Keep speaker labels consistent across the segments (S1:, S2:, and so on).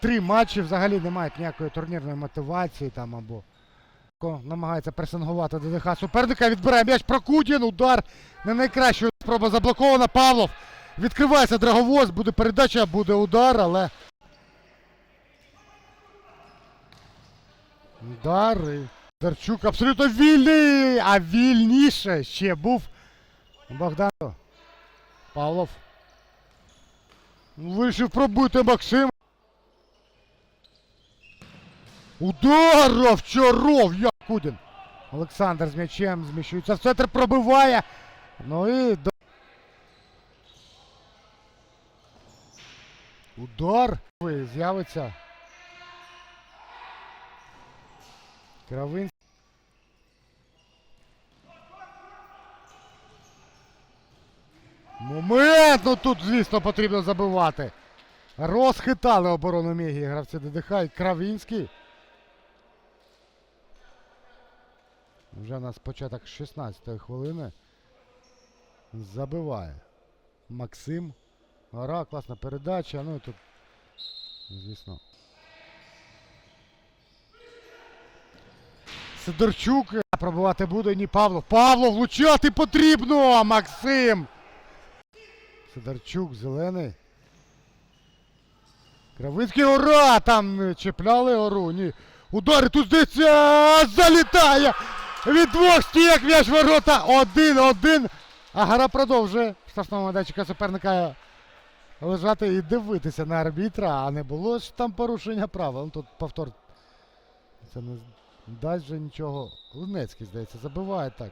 S1: три матчі взагалі не мають ніякої турнірної мотивації там або намагається пресингувати ДДХ суперника. Відбирає м'яч Прокудін. Удар не найкраща спроба заблокована. Павлов. Відкривається Драговоз. Буде передача, буде удар, але. Удар. Дарчук абсолютно вільний. А вільніше ще був Богдан. Павлов. Вирішив пробити Максим. Удар! Овчаров! Якудін! Олександр з м'ячем зміщується в центр, пробиває. Ну і до... Удар. З'явиться. Кравин. Момент! Ну тут, звісно, потрібно забивати. Розхитали оборону Мегі гравці ДДХ і Кравінський. Вже у нас початок 16-ї хвилини. Забиває. Максим. Гора, класна передача. Ну і тут, звісно. Сидорчук пробивати буде, ні Павлов. Павлов, влучати потрібно! Максим! Сидорчук, зелений. Кравицький ура! Там е, чіпляли гору. Ні. Удари тут здається! Залітає! Від двох стійок м'яч ворота! Один-один. А гра продовжує штрафного майданчика суперника лежати і дивитися на арбітра, а не було ж там порушення правил. Ну, тут повтор. Це не дасть вже нічого. Лунецький, здається, забиває так.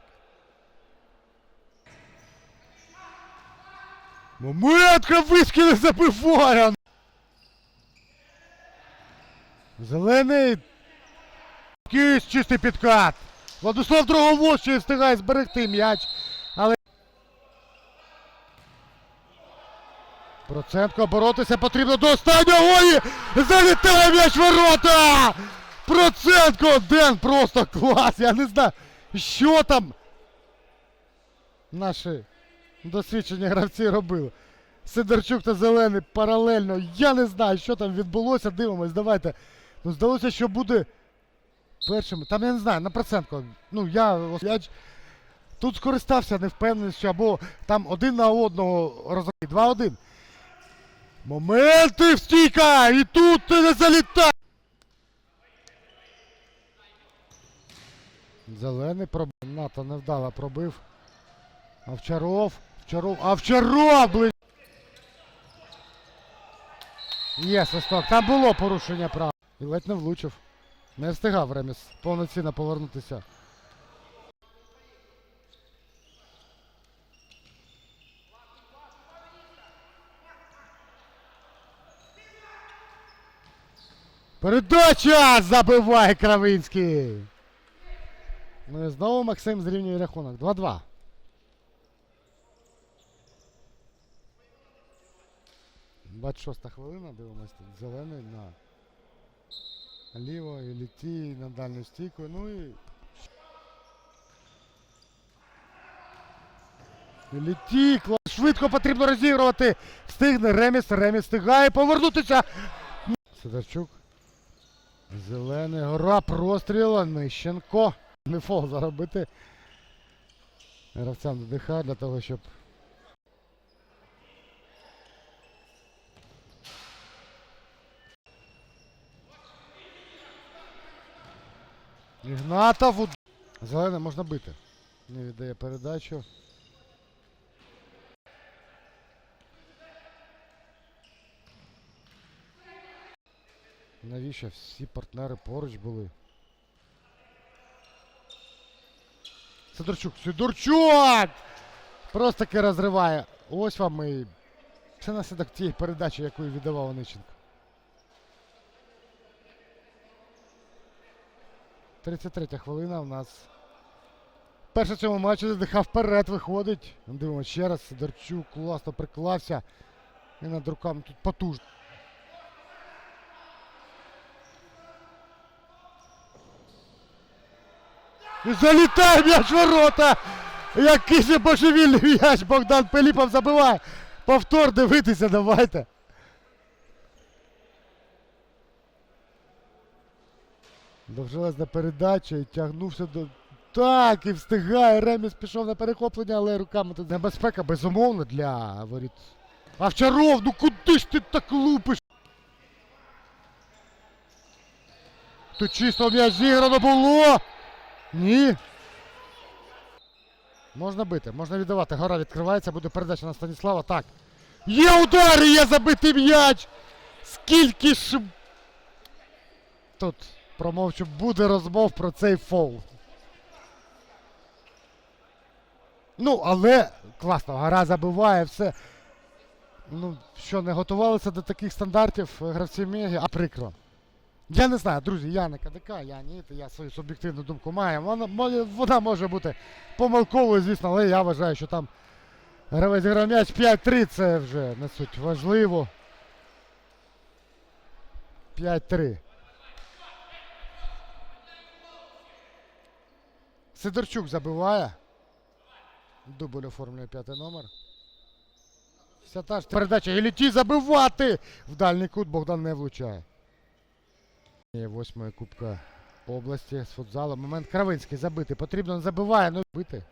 S1: Момент Кавицький не забиває! Зелений. Кість чистий підкат. Владислав Дроговоз ще встигає зберегти м'яч. Але. Процентко боротися потрібно до останнього і залітає м'яч ворота! Процентко! Ден просто клас! Я не знаю, що там наші досвідчені гравці робили. Сидорчук та Зелений паралельно. Я не знаю, що там відбулося. Дивимось, давайте. Ну, здалося, що буде першим. Там я не знаю, на процентку. Ну, я, я тут скористався невпевненістю, або там один на одного розрахунок. Два-один. Моменти в стійка! І тут ти не залітай! Зелений пробив. НАТО невдало пробив. Овчаров. Овчаров. Овчаров! Бли... Є свисток. Там було порушення прав. І ледь не влучив. Не встигав Реміс повноцінно повернутися. Передача! Забиває Кравинський! Ну і знову Максим зрівнює рахунок. 2-2. Двадцять шоста хвилина, дивимось тут зелений на ліво і літі на дальню стійку. Ну і. Літі. Швидко потрібно розігрувати. Встигне Реміс, Реміс встигає повернутися. Сидорчук. Зелений гора простріла. Нищенко. Не фол заробити. Гравцям ДДХ для того, щоб. Ігнатов. Зелений можна бити. Не віддає передачу. Навіщо всі партнери поруч були? Сидорчук, Сидорчук! Просто таки розриває. Ось вам і це наслідок тієї передачі, яку віддавав Ониченко. 33 хвилина у нас. Перша в цьому матчі ДДХ вперед виходить. Дивимося ще раз. Сидорчук класно приклався. І над руками тут потужно. Залітає м'яч ворота! Який же божевільний м'яч Богдан Пиліпов забиває. Повтор дивитися давайте. Довжелезна передача і тягнувся до. Так, і встигає. Реміс пішов на перехоплення, але руками тут небезпека, безумовно, для воріт. Овчаров, ну куди ж ти так лупиш? Тут чисто м'яч зіграно було. Ні. Можна бити, можна віддавати. Гора відкривається, буде передача на Станіслава. Так. Є удари, є забитий м'яч! Скільки ж. Тут промовчу, буде розмов про цей фол. Ну, але класно, гра забиває все. Ну, що, не готувалися до таких стандартів гравці Мегі, а прикро. Я не знаю, друзі, я не КДК, я ні, я свою суб'єктивну думку маю. Вона, вона може бути помилковою, звісно, але я вважаю, що там гравець грав м'яч 5-3, це вже не суть важливо. 5-3. Сидорчук забиває. Дубль оформлює п'ятий номер. Та ж передача Геліті забивати! В дальній кут Богдан не влучає. Восьмої кубка області з футзалу. Момент Кравинський забити. Потрібно забиває, ну бити.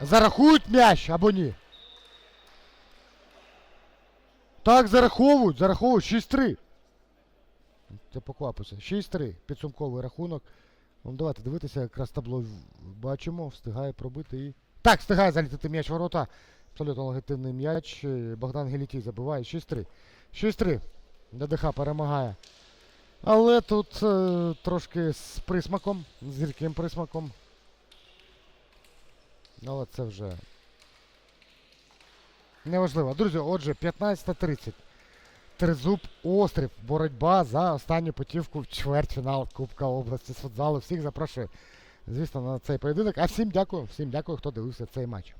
S1: Зарахують м'яч або ні? Так, зараховують, зараховують 6-3. Це поквапився. 6-3. Підсумковий рахунок. Ну, давайте дивитися, якраз табло бачимо, встигає пробити і. Так, встигає залітати м'яч ворота. Абсолютно легітимний м'яч. Богдан Гелітій забиває 6-3. 6-3. ДДХ перемагає. Але тут е, трошки з присмаком, з гірким присмаком. Але це вже неважливо. Друзі, отже, 15.30. Тризуб Острів. Боротьба за останню путівку в чвертьфінал Кубка області з футзалу. Всіх запрошую, звісно, на цей поєдинок. А всім дякую, всім дякую, хто дивився цей матч.